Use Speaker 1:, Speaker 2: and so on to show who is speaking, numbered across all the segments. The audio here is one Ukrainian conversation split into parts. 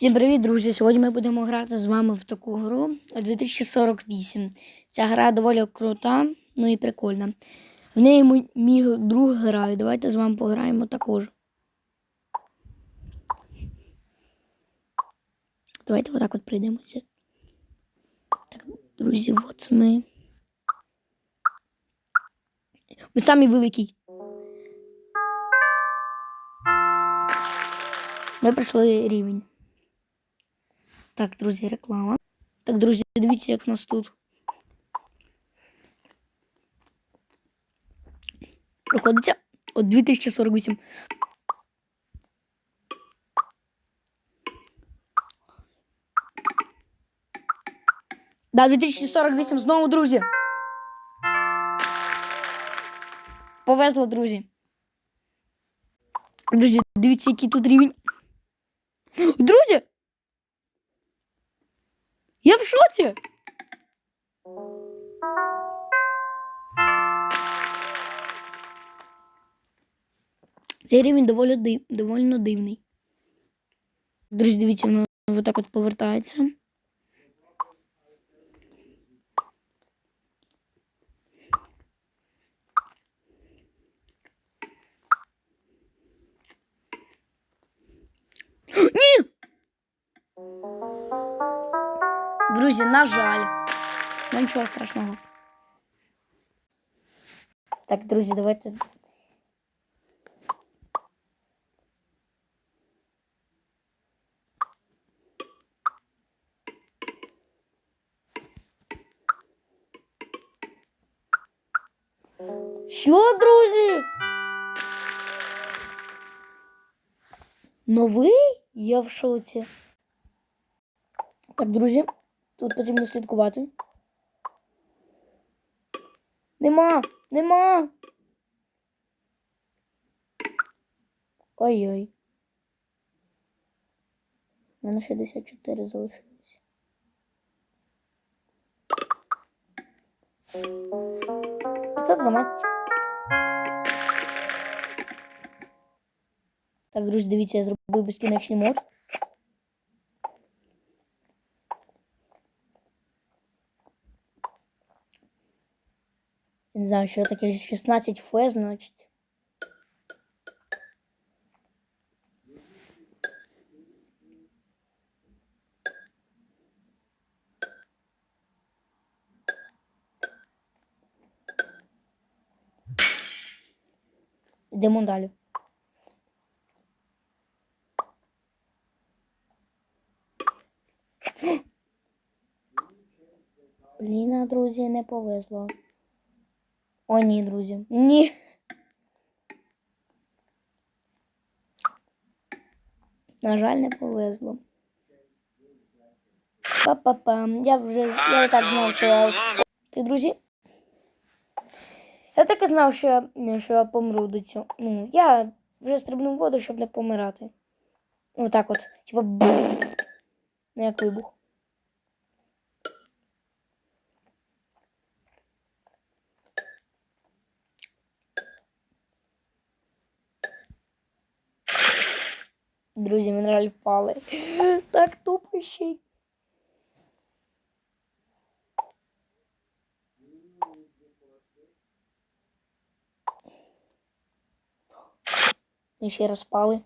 Speaker 1: Всім привіт, друзі! Сьогодні ми будемо грати з вами в таку гру 2048. Ця гра доволі крута, ну і прикольна. В неї мій, друг грає. Давайте з вами пограємо також. Давайте отак от прийдемося. Так, друзі, от ми. Ми самі великий. Ми пройшли рівень. Так, друзі, реклама. Так, друзі, дивіться, як в нас тут. Проходиться от 2048. Да, 2048 знову, друзі. Повезло, друзі. Друзі, дивіться, який тут рівень. Друзі! Я в шоці. Цей рівень доволі, див... доволі дивний. Друзі, дивіться, воно отак от повертається. Друзі, на жаль. Ну нічого страшного. Так, друзі, давайте. Що, друзі? Новий? Я в шоці. Так, друзі, Тут потрібно слідкувати. Нема, нема. Ой-ой. У мене 64 залишилося. Це 12. Так, друзі, дивіться, я зробив безкінечний мод. Я не знаю, що таке 16 Ф, значить. Йдемо далі. Блін, друзі, не повезло. О, ні, друзі. Ні. На жаль, не повезло. Па-па-пам. Я вже я так знав, що я. Ти, друзі? Я так і знав, що я, що я помру до цього. Ну, я вже стрибнув воду, щоб не помирати. Отак от. Типа. Ну, як вибух. Друзі, жаль, впали. Так тупо ще й. Ми ще раз впали.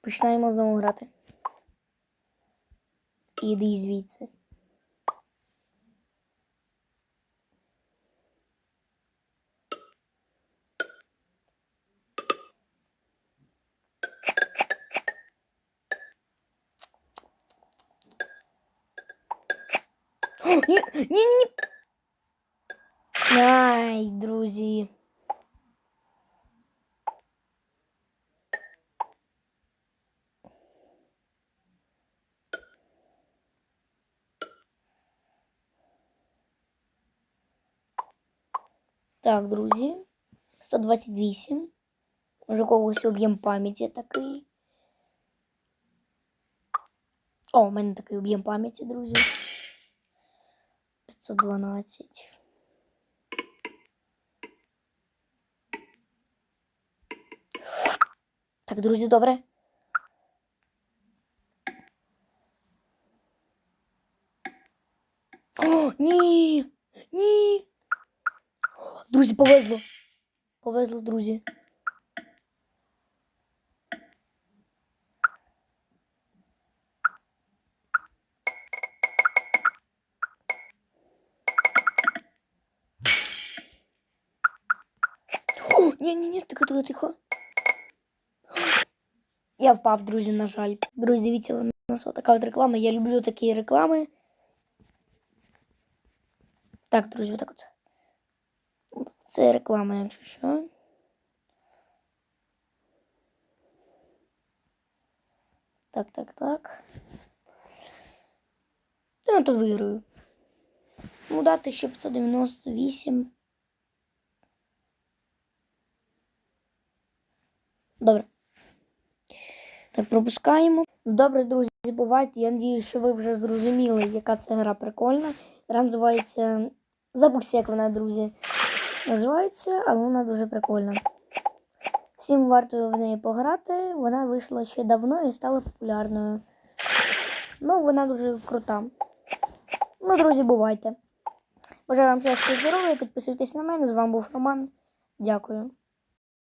Speaker 1: Починаємо знову грати. Іди звідси. Ні, ні, ні, ні. Ай, друзі. Так, друзі. 128. Може, когось об'єм пам'яті такий. О, у мене такий об'єм пам'яті, друзі. 112. Так, друзі, добре. О, ні! Ні! Друзі, повезло! Повезло, друзі. ні, ні, ні, тихо, тихо, тихо. Я впав, друзі, на жаль. Друзі, дивіться, у нас така от реклама. Я люблю такі реклами. Так, друзі, отак от. Це реклама, якщо що. Так, так, так. Я то виграю. Ну, дати ще 598. Так, пропускаємо. Добре, друзі, бувайте. Я надію, що ви вже зрозуміли, яка це гра прикольна. Гра називається. Забувся, як вона, друзі, називається, але вона дуже прикольна. Всім варто в неї пограти. Вона вийшла ще давно і стала популярною. Ну, вона дуже крута. Ну, друзі, бувайте. Бажаю вам щастя і здоров'я. Підписуйтесь на мене. З вами був Роман. Дякую.